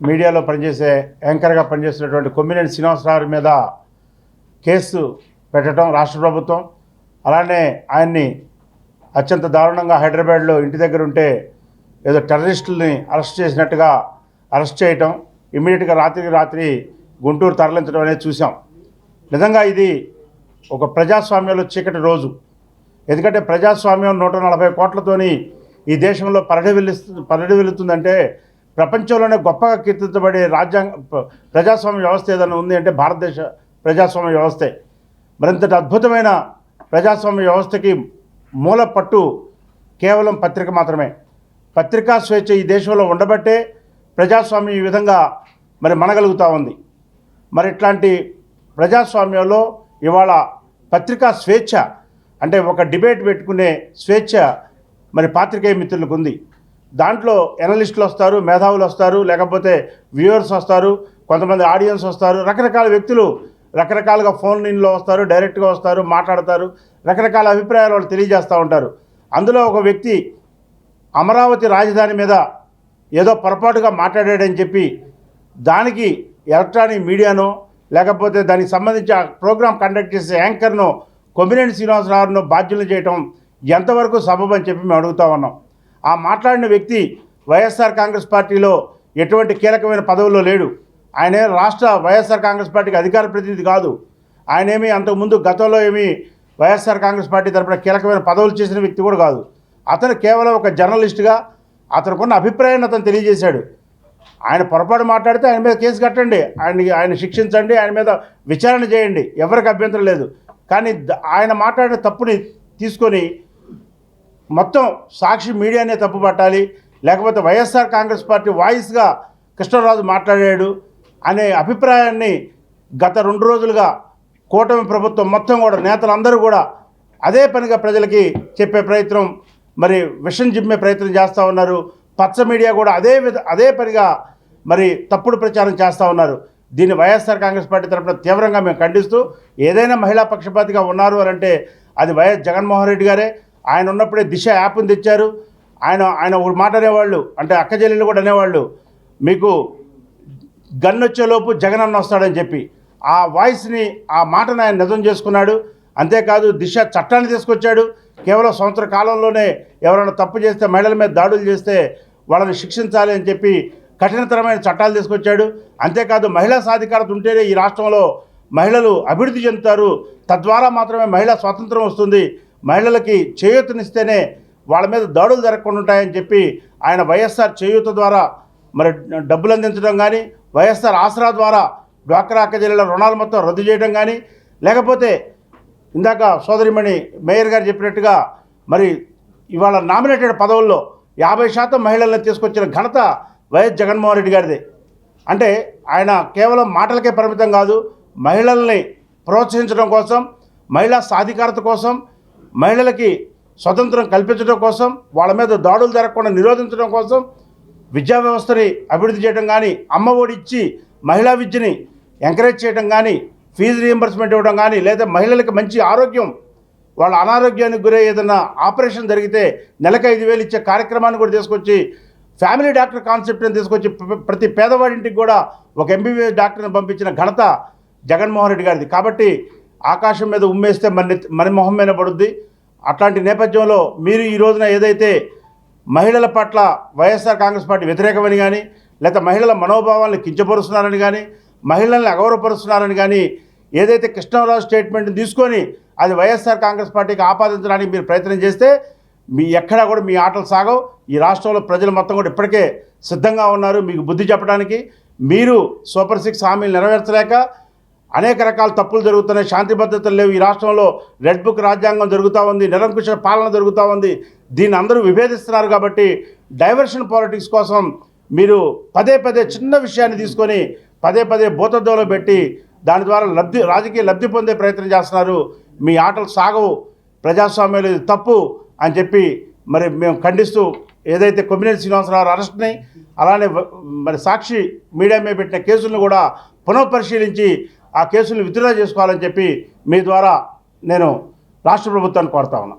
మీడియాలో పనిచేసే యాంకర్గా పనిచేస్తున్నటువంటి కొమ్మినేని శ్రీనివాసరావు మీద కేసు పెట్టడం రాష్ట్ర ప్రభుత్వం అలానే ఆయన్ని అత్యంత దారుణంగా హైదరాబాద్లో ఇంటి దగ్గర ఉంటే ఏదో టెర్రరిస్టుల్ని అరెస్ట్ చేసినట్టుగా అరెస్ట్ చేయటం ఇమీడియట్గా రాత్రికి రాత్రి గుంటూరు తరలించడం అనేది చూసాం నిజంగా ఇది ఒక ప్రజాస్వామ్యంలో చీకటి రోజు. ఎందుకంటే ప్రజాస్వామ్యం నూట నలభై కోట్లతోని ఈ దేశంలో పరడి వెలుస్తు పరడి వెళుతుందంటే ప్రపంచంలోనే గొప్పగా కీర్తించబడే రాజ్యాంగ ప్రజాస్వామ్య వ్యవస్థ ఏదైనా ఉంది అంటే భారతదేశ ప్రజాస్వామ్య వ్యవస్థే. మరింతటి అద్భుతమైన ప్రజాస్వామ్య వ్యవస్థకి మూల పట్టు కేవలం పత్రిక మాత్రమే. పత్రికా స్వేచ్ఛ ఈ దేశంలో ఉండబట్టే ప్రజాస్వామ్యం ఈ విధంగా మరి మనగలుగుతూ ఉంది. మరి ఇట్లాంటి ప్రజాస్వామ్యంలో ఇవాళ పత్రికా స్వేచ్ఛ అంటే ఒక డిబేట్ పెట్టుకునే స్వేచ్ఛ మరి పాత్రికేయ మిత్రులకు ఉంది. దాంట్లో ఎనలిస్టులు వస్తారు మేధావులు వస్తారు లేకపోతే వ్యూవర్స్ వస్తారు కొంతమంది ఆడియన్స్ వస్తారు రకరకాల వ్యక్తులు రకరకాలుగా ఫోన్ ఇన్లో వస్తారు డైరెక్ట్గా వస్తారు మాట్లాడతారు రకరకాల అభిప్రాయాలు వాళ్ళు తెలియజేస్తూ ఉంటారు. అందులో ఒక వ్యక్తి అమరావతి రాజధాని మీద ఏదో పొరపాటుగా మాట్లాడాడని చెప్పి దానికి ఎలక్ట్రానిక్ మీడియానో లేకపోతే దానికి సంబంధించి ఆ ప్రోగ్రాం కండక్ట్ చేసే యాంకర్ను కొమ్మినేని శ్రీనివాసరావును బాధ్యులు చేయటం ఎంతవరకు సబబు అని చెప్పి మేము అడుగుతా ఉన్నాం. ఆ మాట్లాడిన వ్యక్తి వైఎస్ఆర్ కాంగ్రెస్ పార్టీలో ఎటువంటి కీలకమైన పదవుల్లో లేడు. ఆయనే రాష్ట్ర వైఎస్ఆర్ కాంగ్రెస్ పార్టీకి అధికార ప్రతినిధి కాదు. ఆయనేమి అంతకుముందు గతంలో ఏమి వైఎస్ఆర్ కాంగ్రెస్ పార్టీ తరపున కీలకమైన పదవులు చేసిన వ్యక్తి కూడా కాదు. అతను కేవలం ఒక జర్నలిస్ట్గా అతనుకున్న అభిప్రాయాన్ని అతను తెలియజేశాడు. ఆయన పొరపాటు మాట్లాడితే ఆయన మీద కేసు కట్టండి. ఆయనకి ఆయన శిక్షించండి. ఆయన మీద విచారణ చేయండి. ఎవరికి అభ్యంతరం లేదు. కానీ ఆయన మాట్లాడిన తప్పుని తీసుకొని మొత్తం సాక్షి మీడియానే తప్పు పట్టాలి లేకపోతే వైఎస్ఆర్ కాంగ్రెస్ పార్టీ వాయిస్గా కృష్ణరాజు మాట్లాడాడు అనే అభిప్రాయాన్ని గత రెండు రోజులుగా కూటమి ప్రభుత్వం మొత్తం కూడా నేతలందరూ కూడా అదే పనిగా ప్రజలకి చెప్పే ప్రయత్నం మరి విషం జిమ్మే ప్రయత్నం చేస్తూ ఉన్నారు. పచ్చ మీడియా కూడా అదే అదే పనిగా మరి తప్పుడు ప్రచారం చేస్తూ ఉన్నారు. దీన్ని వైఎస్ఆర్ కాంగ్రెస్ పార్టీ తరఫున తీవ్రంగా మేము ఖండిస్తూ ఏదైనా మహిళా పక్షపాతిగా ఉన్నారు అని అంటే అది వైఎస్ జగన్మోహన్ రెడ్డి గారే ఆయన ఉన్నప్పుడే దిశ యాప్ని తెచ్చారు ఆయన ఆయన ఒక మాట అనేవాళ్ళు అంటే అక్క చెల్లెలు కూడా అనేవాళ్ళు మీకు గన్ వచ్చేలోపు జగన్ అన్న వస్తాడని చెప్పి. ఆ వాయిస్ని ఆ మాటను ఆయన నిజం చేసుకున్నాడు. అంతేకాదు దిశ చట్టాన్ని తీసుకొచ్చాడు. కేవలం సంవత్సర కాలంలోనే ఎవరైనా తప్పు చేస్తే మహిళల మీద దాడులు చేస్తే వాళ్ళని శిక్షించాలి అని చెప్పి కఠినతరమైన చట్టాలు తీసుకొచ్చాడు. అంతేకాదు మహిళా సాధికారత ఉంటేనే ఈ రాష్ట్రంలో మహిళలు అభివృద్ధి చెందుతారు. తద్వారా మాత్రమే మహిళా స్వాతంత్రం వస్తుంది. మహిళలకి చేయూతనిస్తేనే వాళ్ళ మీద దాడులు జరగకుండా ఉంటాయని చెప్పి ఆయన వైఎస్ఆర్ చేయూత ద్వారా మరి డబ్బులు అందించడం కానీ వైఎస్ఆర్ ఆసరా ద్వారా డ్వాక్రా అక్క రుణాలు మొత్తం రద్దు చేయడం కానీ లేకపోతే ఇందాక సోదరిమణి మేయర్ గారు చెప్పినట్టుగా మరి ఇవాళ నామినేటెడ్ పదవుల్లో యాభై శాతం మహిళలను తీసుకొచ్చిన ఘనత వైఎస్ జగన్మోహన్ రెడ్డి గారిదే. అంటే ఆయన కేవలం మాటలకే పరిమితం కాదు మహిళల్ని ప్రోత్సహించడం కోసం మహిళా సాధికారత కోసం మహిళలకి స్వతంత్రం కల్పించడం కోసం వాళ్ళ మీద దాడులు జరగకుండా నిరోధించడం కోసం విద్యా వ్యవస్థని అభివృద్ధి చేయడం కానీ అమ్మ ఒడిచ్చి మహిళా విద్యని ఎంకరేజ్ చేయడం కానీ ఫీజు రీఎంబర్స్మెంట్ ఇవ్వడం కానీ లేదా మహిళలకు మంచి ఆరోగ్యం వాళ్ళ అనారోగ్యానికి గురై ఏదైనా ఆపరేషన్ జరిగితే నెలకు ఐదు వేలు ఇచ్చే కార్యక్రమాన్ని కూడా తీసుకొచ్చి ఫ్యామిలీ డాక్టర్ కాన్సెప్ట్ని తీసుకొచ్చి ప్రతి పేదవాడింటికి కూడా ఒక ఎంబీబీఎస్ డాక్టర్ని పంపించిన ఘనత జగన్మోహన్ రెడ్డి గారిది. కాబట్టి ఆకాశం మీద ఉమ్మేస్తే మన మరి మన మొహం మీద పడుద్ది. అట్లాంటి నేపథ్యంలో మీరు ఈ రోజున ఏదైతే మహిళల పట్ల వైఎస్ఆర్ కాంగ్రెస్ పార్టీ వ్యతిరేకమని కానీ లేదా మహిళల మనోభావాలను కించపరుస్తున్నారని కానీ మహిళల్ని అగౌరవపరుస్తున్నారని కానీ ఏదైతే కృష్ణరాజు స్టేట్మెంట్ని తీసుకొని అది వైఎస్ఆర్ కాంగ్రెస్ పార్టీకి ఆపాదించడానికి మీరు ప్రయత్నం చేస్తే మీ ఎక్కడా కూడా మీ ఆటలు సాగవు. ఈ రాష్ట్రంలో ప్రజలు మొత్తం కూడా ఇప్పటికే సిద్ధంగా ఉన్నారు. మీకు బుద్ధి చెప్పడానికి మీరు సూపర్ సిక్స్ హామీలు నెరవేర్చలేక అనేక రకాల తప్పులు జరుగుతున్నాయి శాంతి భద్రతలు లేవు. ఈ రాష్ట్రంలో రెడ్ బుక్ రాజ్యాంగం జరుగుతూ ఉంది నిరంకుశ పాలన జరుగుతూ ఉంది. దీన్ని అందరూ విభేదిస్తున్నారు కాబట్టి డైవర్షన్ పాలిటిక్స్ కోసం మీరు పదే పదే చిన్న విషయాన్ని తీసుకొని పదే పదే భూతద్దంలో పెట్టి దాని ద్వారా లబ్ధి రాజకీయ లబ్ధి పొందే ప్రయత్నం చేస్తున్నారు. మీ ఆటలు సాగవు ప్రజాస్వామ్యంలో ఇది తప్పు అని చెప్పి మరి మేము ఖండిస్తూ ఏదైతే కొమ్మినేని శ్రీనివాసరావు అరెస్ట్ని అలానే మరి సాక్షి మీడియా మీద పెట్టిన కేసులను కూడా పునఃపరిశీలించి ఆ కేసులను విత్డ్రా చేసుకోవాలని చెప్పి మీ ద్వారా నేను రాష్ట్ర ప్రభుత్వాన్ని కోరుతా ఉన్నా.